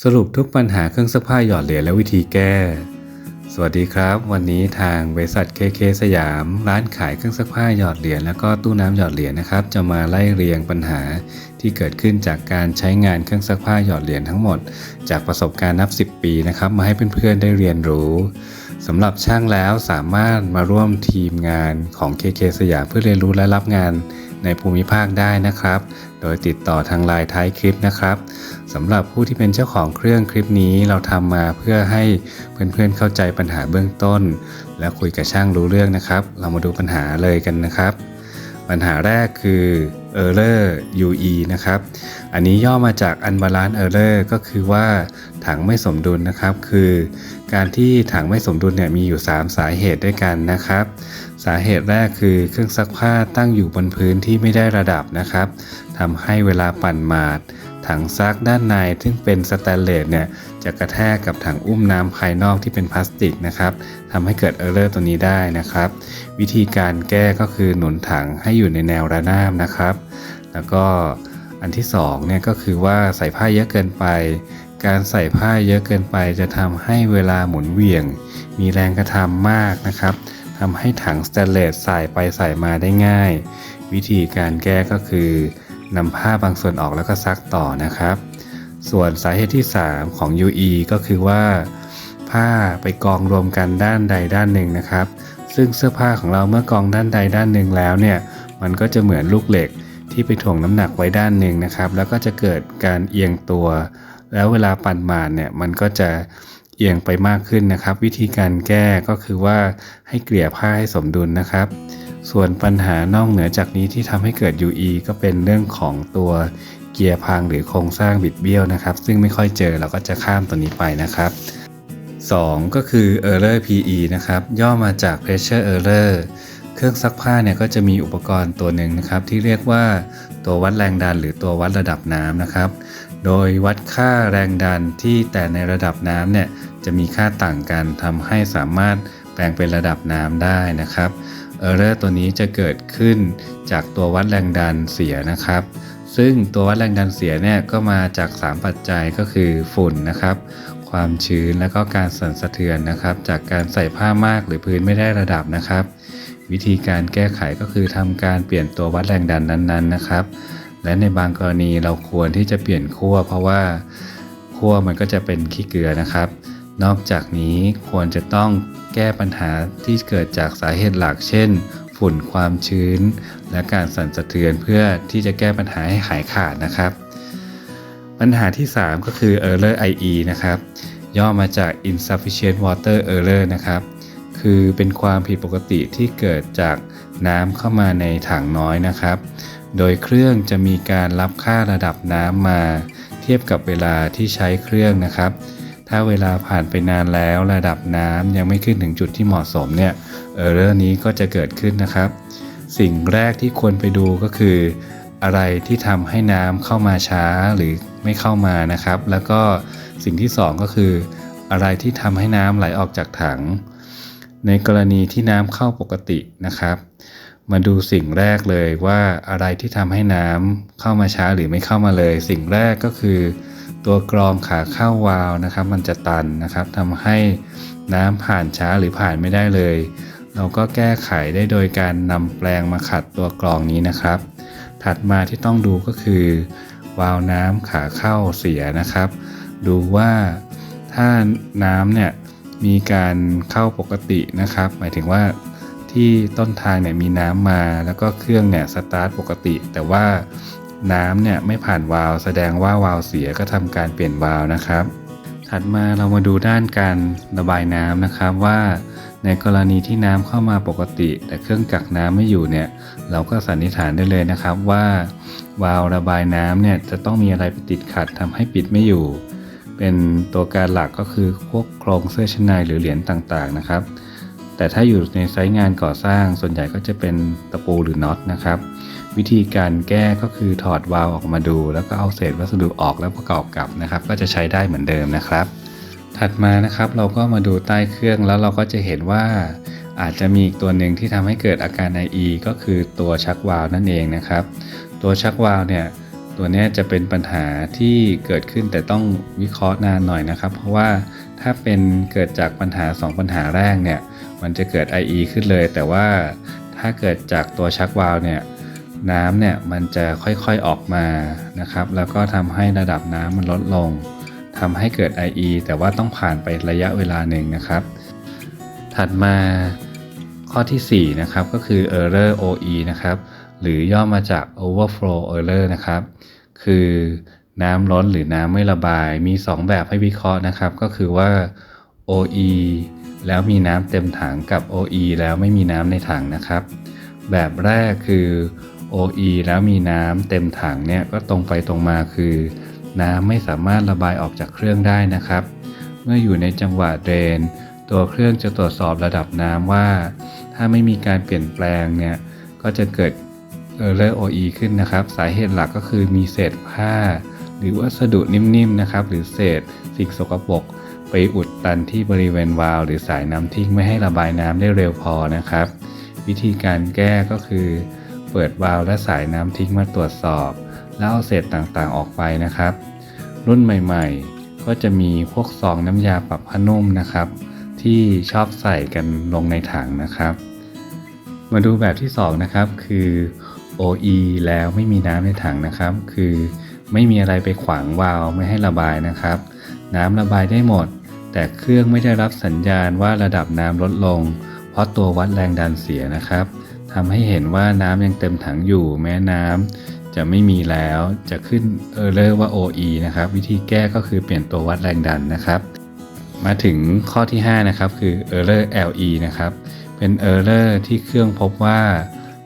สรุปทุกปัญหาเครื่องซักผ้าหยอดเหรียญและวิธีแก้ สวัสดีครับ วันนี้ทางบริษัทเคเคสยาม ร้านขายเครื่องซักผ้าหยอดเหรียญแล้วก็ตู้น้ำหยอดเหรียญนะครับ จะมาไล่เรียงปัญหาที่เกิดขึ้นจากการใช้งานเครื่องซักผ้าหยอดเหรียญทั้งหมด จากประสบการณ์นับ 10 ปีนะครับ มาให้เพื่อนๆได้เรียนรู้สำหรับช่างแล้วสามารถมาร่วมทีมงานของเคเคสยามเพื่อเรียนรู้และรับงาน ในภูมิภาคได้นะครับ โดยติดต่อทางไลน์ท้ายคลิปนะครับสำหรับผู้ที่เป็นเจ้าของเครื่องคลิปนี้เราทำมาเพื่อให้เพื่อนๆเข้าใจปัญหาเบื้องต้น และคุยกับช่างรู้เรื่องนะครับ เรามาดูปัญหาเลยกันนะครับ ปัญหาแรกคือ error UE นะครับ อันนี้ย่อมาจาก unbalance error ก็คือว่าถังไม่สมดุลนะครับ คือ การที่ถังไม่สมดุลเนี่ยมีอยู่ 3 สาเหตุด้วยกันนะครับ สาเหตุแรกคือเครื่องซักผ้าตั้งอยู่บนพื้นที่ไม่ได้ระดับนะครับทำให้เวลาปั่นหมาด ถังซักด้านในซึ่งเป็นสแตนเลสเนี่ยจะกระแทกกับถังอุ้มน้ำภายนอกที่เป็นพลาสติกนะครับทำให้เกิดเออร์เลอร์ตัวนี้ได้นะครับ วิธีการแก้ก็คือหนุนถังให้อยู่ในแนวระนาบนะครับ แล้วก็อันที่2เนี่ยก็คือว่าใส่ผ้าเยอะเกินไป การใส่ผ้าเยอะเกินไปจะทำให้เวลาหมุนเวียง มีแรงกระทำมากนะครับ ทำให้ถังสแตนเลสใส่ไปใส่มาได้ง่าย วิธีการแก้ก็คือนำผ้าบางส่วนออกแล้วก็ซักต่อนะครับ ส่วนสาเหตุที่ 3 ของ UE ก็คือว่า ผ้าไปกองรวมกันด้านใดด้านหนึ่งนะครับ ซึ่งเสื้อผ้าของเราเมื่อกองด้านใดด้านหนึ่งแล้วเนี่ยมันก็จะเหมือนลูกเหล็กที่ไปถ่วงน้ำหนักไว้ด้านหนึ่งนะครับ แล้วก็จะเกิดการเอียงตัว แล้วเวลาปั่นมาเนี่ยมันก็จะ อียงไปมากขึ้นนะครับ วิธีการแก้ก็คือว่าให้เกลี่ยผ้าให้สมดุลนะครับ ส่วนปัญหานอกเหนือจากนี้ที่ทำให้เกิด UE ก็เป็นเรื่องของตัวเกียร์พังหรือโครงสร้างบิดเบี้ยวนะครับ ซึ่งไม่ค่อยเจอเราก็จะข้ามตัวนี้ไปนะครับ 2 ก็คือ error PE นะครับ ย่อมาจาก pressure error เครื่องซักผ้าเนี่ยก็จะมีอุปกรณ์ตัวหนึ่งนะครับ ที่เรียกว่าตัววัดแรงดันหรือตัววัดระดับน้ำนะครับ โดยวัดค่าแรงดันที่แต่ในระดับน้ำเนี่ย จะมีค่าต่างกันทำให้สามารถแปลงเป็นระดับน้ำได้นะครับเออร์เรอร์ตัวนี้จะเกิดขึ้นจากตัววัดแรงดันเสียนะครับ ซึ่งตัววัดแรงดันเสียเนี่ยก็มาจาก 3 ปัจจัยก็คือฝุ่นนะครับ ความชื้นและก็การสั่นสะเทือนนะครับ จากการใส่ผ้ามากหรือพื้นไม่ได้ระดับนะครับ วิธีการแก้ไขก็คือทำการเปลี่ยนตัววัดแรงดันนั้นๆนะครับ และในบางกรณีเราควรที่จะเปลี่ยนขั้วเพราะว่าขั้วมันก็จะเป็นขี้เกลือนะครับ นอกจากนี้ควรจะต้องแก้ปัญหาที่เกิดจากสาเหตุหลัก เช่น ฝุ่นความชื้น และการสั่นสะเทือนเพื่อที่จะแก้ปัญหาให้หายขาดนะครับ ปัญหาที่ 3 ก็คือ error IE นะครับ ย่อมาจาก insufficient water error นะครับ คือเป็นความผิดปกติที่เกิดจากน้ำเข้ามาในถังน้อยนะครับ โดยเครื่องจะมีการรับค่าระดับน้ำมา เทียบกับเวลาที่ใช้เครื่องนะครับ ถ้าเวลาผ่านไปนานแล้วระดับน้ำยังไม่ขึ้นถึงจุดที่เหมาะสมเนี่ยเออร์เรอร์นี้ก็จะเกิดขึ้นนะครับ สิ่งแรกที่ควรไปดูก็คือ อะไรที่ทำให้น้ำเข้ามาช้าหรือไม่เข้ามานะครับ แล้วก็สิ่งที่ 2 ก็คือ อะไรที่ทำให้น้ำไหลออกจากถัง ในกรณีที่น้ำเข้าปกตินะครับ มาดูสิ่งแรกเลยว่าอะไรที่ทำให้น้ำเข้ามาช้าหรือไม่เข้ามาเลย สิ่งแรกก็คือ ตัวกรองขาเข้าวาล์วนะครับ มันจะตันนะครับทำให้น้ำผ่านช้าหรือผ่านไม่ได้เลย เราก็แก้ไขได้โดยการนำแปรงมาขัดตัวกรองนี้นะครับ ถัดมาที่ต้องดูก็คือวาล์วน้ำขาเข้าเสียนะครับ ดูว่าถ้าน้ำเนี่ยมีการเข้าปกตินะครับ หมายถึงว่าที่ต้นทางเนี่ยมีน้ำมาแล้วก็เครื่องเนี่ยสตาร์ทปกติ แต่ว่า น้ำเนี่ยไม่ผ่านวาล์วแสดงว่าวาล์วเสียก็ทำการเปลี่ยนวาล์วนะครับ ถัดมาเรามาดูด้านการระบายน้ำนะครับว่า ในกรณีที่น้ำเข้ามาปกติ แต่เครื่องกักน้ำไม่อยู่เนี่ย เราก็สันนิษฐานได้เลยนะครับว่าวาล์วระบายน้ำเนี่ยจะต้องมีอะไรไปติดขัดทำให้ปิดไม่อยู่ เป็นตัวการหลักก็คือพวกโครงเสื้อชั้นในหรือเหรียญต่างๆนะครับแต่ถ้าอยู่ในไซต์งานก่อสร้างส่วนใหญ่ก็จะเป็นตะปูหรือน็อตนะครับ วิธีการแก้ก็คือถอดวาล์วออกมาดู แล้วก็เอาเศษวัสดุออกแล้วประกอบกลับนะครับ ก็จะใช้ได้เหมือนเดิมนะครับ ถัดมานะครับเราก็มาดูใต้เครื่องแล้วเราก็จะเห็นว่า อาจจะมีอีกตัวหนึ่งที่ทำให้เกิดอาการ IE ก็คือตัวชักวาล์วนั่นเองนะครับ ตัวชักวาล์วเนี่ยตัวนี้จะเป็นปัญหาที่เกิดขึ้นแต่ต้องวิเคราะห์นานหน่อยนะครับ เพราะว่าถ้าเป็นเกิดจากปัญหา 2 ปัญหาแรกเนี่ยมันจะเกิด IE ขึ้นเลย แต่ว่าถ้าเกิดจากตัวชักวาล์วเนี่ย น้ำเนี่ยมันจะค่อยๆออกมานะครับ แล้วก็ทำให้ระดับน้ำมันลดลงทำให้เกิด IE แต่ว่าต้องผ่านไประยะเวลาหนึ่งนะครับ ถัดมาข้อทีสี่4นะครับก็คือ error OE นะครับ หรือย่อมาจาก overflow error นะครับ คือน้ำล้นหรือน้ำไม่ระบายมี 2 แบบให้วิเคราะห์นะครับ ก็คือว่า OE แล้วมีน้ำเต็มถังกับ OE แล้วไม่มีน้ำในถังนะครับ แบบแรกคือ OE แล้วมีน้ำเต็มถังเนี่ยก็ตรงไปตรงมาคือ น้ำไม่สามารถระบายออกจากเครื่องได้นะครับ เมื่ออยู่ในจังหวะเดรน ตัวเครื่องจะตรวจสอบระดับน้ำว่า ถ้าไม่มีการเปลี่ยนแปลงเนี่ยก็จะเกิด Error OE ขึ้นนะครับ สาเหตุหลักก็คือมีเศษผ้า หรือวัสดุนิ่มๆนะครับ หรือเศษสิ่งสกปรกไปอุดตันที่บริเวณวาล์วหรือสายน้ำทิ้งไม่ให้ระบายน้ำได้เร็วพอนะครับ วิธีการแก้ก็คือ เปิดวาล์วและสายน้ำทิ้งมาตรวจสอบ แล้วเอาเศษต่างๆออกไปนะครับ รุ่นใหม่ๆ ก็จะมีพวกซองน้ำยาปรับผ้านุ่มนะครับ ที่ชอบใส่กันลงในถังนะครับ มาดูแบบที่ 2 นะครับ คือ OE แล้วไม่มีน้ำในถังนะครับ คือไม่มีอะไรไปขวางวาล์วไม่ให้ระบายนะครับ น้ำระบายได้หมด แต่เครื่องไม่ได้รับสัญญาณว่าระดับน้ำลดลง เพราะตัววัดแรงดันเสียนะครับ ทำให้เห็นว่าน้ำยังเต็มถังอยู่แม้น้ำจะไม่มีแล้วจะขึ้นเออร์เลอร์ว่า OE นะครับ วิธีแก้ก็คือเปลี่ยนตัววัดแรงดันนะครับ มาถึงข้อที่ 5 นะครับ คือ error LE นะครับ เป็น error ที่เครื่องพบว่า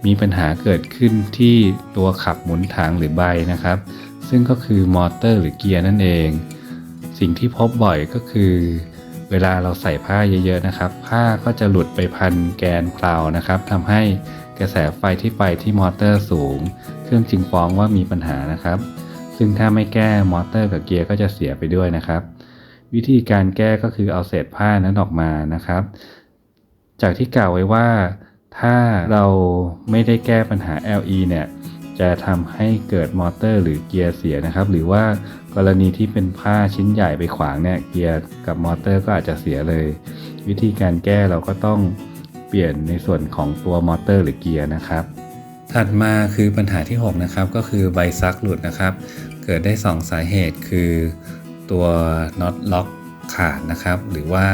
มีปัญหาเกิดขึ้นที่ตัวขับหมุนถังหรือใบนะครับ ซึ่งก็คือมอเตอร์หรือเกียร์นั่นเอง สิ่งที่พบบ่อยก็คือ เวลาเราใส่ผ้าเยอะๆนะครับ ผ้าก็จะหลุดไปพันแกนเพลานะครับทำให้กระแสไฟที่ไปที่มอเตอร์สูง เครื่องจึงฟ้องว่ามีปัญหานะครับ ซึ่งถ้าไม่แก้มอเตอร์กับเกียร์ก็จะเสียไปด้วยนะครับ วิธีการแก้ก็คือเอาเศษผ้านั้นออกมานะครับ จากที่กล่าวไว้ว่าถ้าเราไม่ได้แก้ปัญหา LE เนี่ยจะทำให้เกิดมอเตอร์หรือเกียร์เสียนะครับ หรือว่า กรณีที่เป็นผ้าชิ้นใหญ่ไปขวางเนี่ยเกียร์กับมอเตอร์ก็อาจจะเสียเลย วิธีการแก้เราก็ต้องเปลี่ยนในส่วนของตัวมอเตอร์หรือเกียร์นะครับ ถัดมาคือปัญหาที่ 6 นะครับ ก็คือใบซักหลุดนะครับ เกิดได้ 2 สาเหตุคือตัวน็อตล็อกขาดนะครับ หรือว่า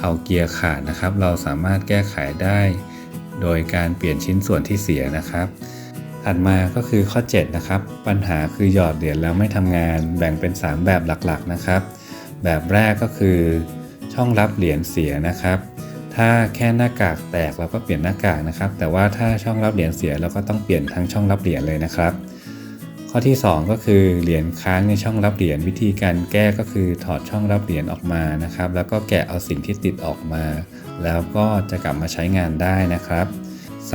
เอาเกียร์ขาดนะครับ เราสามารถแก้ไขได้ โดยการเปลี่ยนชิ้นส่วนที่เสียนะครับ ถัดมาก็คือข้อ 7 นะครับ ปัญหาคือหยอดเหรียญแล้วไม่ทำงานแบ่งเป็น 3 แบบหลักๆนะครับ แบบแรกก็คือ ช่องรับเหรียญเสียนะครับ ถ้าแค่หน้ากากแตกเราก็เปลี่ยนหน้ากากนะครับ แต่ว่าถ้าช่องรับเหรียญเสียเราก็ต้องเปลี่ยนทั้งช่องรับเหรียญเลยนะครับ ข้อที่ 2 ก็คือเหรียญค้างในช่องรับเหรียญวิธีการแก้ก็คือถอดช่องรับเหรียญออกมานะครับ แล้วก็แกะเอาสิ่งที่ติดออกมา แล้วก็จะกลับมาใช้งานได้นะครับ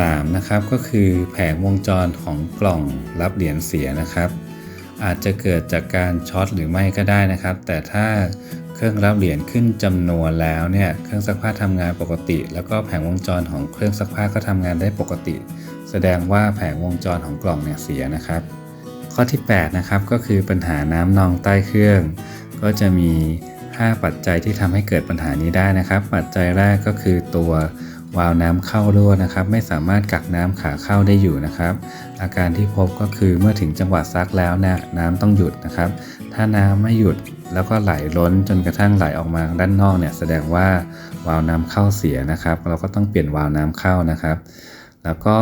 3. นะครับก็คือแผงวงจรของกล่องรับเหรียญเสียนะครับ อาจจะเกิดจากการช็อตหรือไม่ก็ได้นะครับ แต่ถ้าเครื่องรับเหรียญขึ้นจำนวนแล้วเนี่ยเครื่องซักผ้าทำงานปกติ แล้วก็แผงวงจรของเครื่องซักผ้าก็ทำงานได้ปกติ แสดงว่าแผงวงจรของกล่องเนี่ยเสียนะครับ ข้อที่8นะครับก็คือปัญหาน้ำนองใต้เครื่อง ก็จะมี 5 ปัจจัยที่ทำให้เกิดปัญหานี้ได้นะครับ ปัจจัยแรกก็คือตัว วาล์วน้ำเข้ารั่วนะครับ ไม่สามารถกักน้ำขาเข้าได้อยู่นะครับ อาการที่พบก็คือเมื่อถึงจังหวะซักแล้วนะน้ำต้องหยุดนะครับ ถ้าน้ำไม่หยุดแล้วก็ไหลล้นจนกระทั่งไหลออกมาด้านนอกเนี่ยแสดงว่าวาล์วน้ำเข้าเสียนะครับ เราก็ต้องเปลี่ยนวาล์วน้ำเข้านะครับ แล้วก็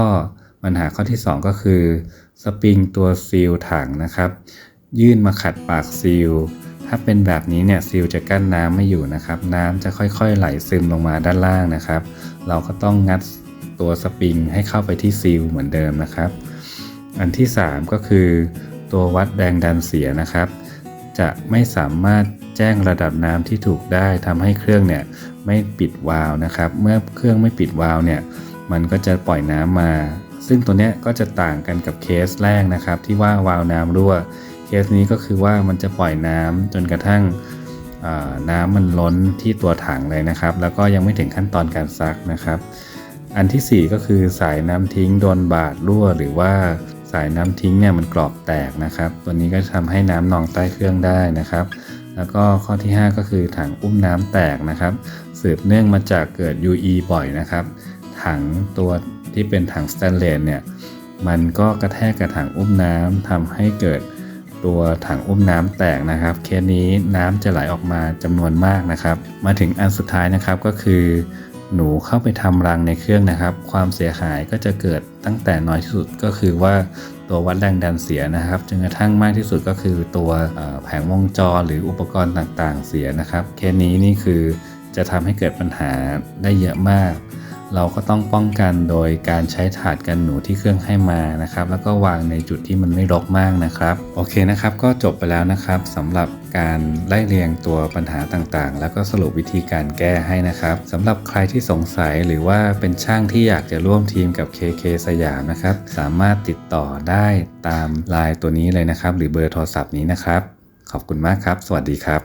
ปัญหาข้อที่ 2 ก็คือสปริงตัวซีลถังนะครับ ยื่นมาขัดปากซีล ถ้าเป็นแบบนี้เนี่ยซีลจะกั้นน้ำไม่อยู่นะครับ น้ำจะค่อยๆไหลซึมลงมาด้านล่างนะครับ เราก็ต้องงัดตัวสปริงให้เข้าไปที่ซีลเหมือนเดิมนะครับ อันที่ 3 ก็คือ ตัววัดแรงดันเสียนะครับ จะไม่สามารถแจ้งระดับน้ำที่ถูกได้ทำให้เครื่องเนี่ยไม่ปิดวาล์วนะครับ เมื่อเครื่องไม่ปิดวาล์วเนี่ยมันก็จะปล่อยน้ำมา ซึ่งตัวเนี้ยก็จะต่างกันกับเคสแรกนะครับ ที่ว่าวาล์วน้ำรั่ว สนี้ก็คือว่ามันจะปล่อยน้ำจนกระทั่งน้ำมันล้นที่ตัวถังเลยนะครับ แล้วก็ยังไม่ถึงขั้นตอนการซักนะครับ อันที่ 4 ก็คือสายน้ำทิ้งโดนบาดรั่ว หรือว่าสายน้ำทิ้งเนี่ยมันกรอบแตกนะครับ ตัวนี้ก็จะทำให้น้ำนองใต้เครื่องได้นะครับ แล้วก็ข้อที่ 5 ก็คือถังอุ้มน้ำแตกนะครับ สืบเนื่องมาจากเกิด UE บ่อยนะครับ ถังตัวที่เป็นถังสแตนเลสเนี่ยมันก็กระแทกกับถังอุ้มน้ำทำให้เกิด ตัวถังอุ้มน้ำแตกนะครับเคสนี้น้ำจะไหลออกมาจำนวนมากนะครับ มาถึงอันสุดท้ายนะครับก็คือ หนูเข้าไปทำรังในเครื่องนะครับ ความเสียหายก็จะเกิดตั้งแต่น้อยที่สุดก็คือว่าตัววัดแรงดันเสียนะครับจนกระทั่งมากที่สุดก็คือตัวแผงวงจรหรืออุปกรณ์ต่างๆ เสียนะครับเคสนี้นี่คือจะทำให้เกิดปัญหาได้เยอะมาก เราก็ต้องป้องกันโดยการใช้ถาดกันหนูที่เครื่องให้มานะครับ แล้วก็วางในจุดที่มันไม่รกมากนะครับ โอเคนะครับ ก็จบไปแล้วนะครับสำหรับการไล่เรียงตัวปัญหาต่างๆ แล้วก็สรุปวิธีการแก้ให้นะครับสำหรับใครที่สงสัยหรือว่าเป็นช่างที่อยากจะร่วมทีมกับ KK สยามนะครับ สามารถติดต่อได้ตามไลน์ตัวนี้เลยนะครับ หรือเบอร์โทรศัพท์นี้นะครับ ขอบคุณมากครับ สวัสดีครับ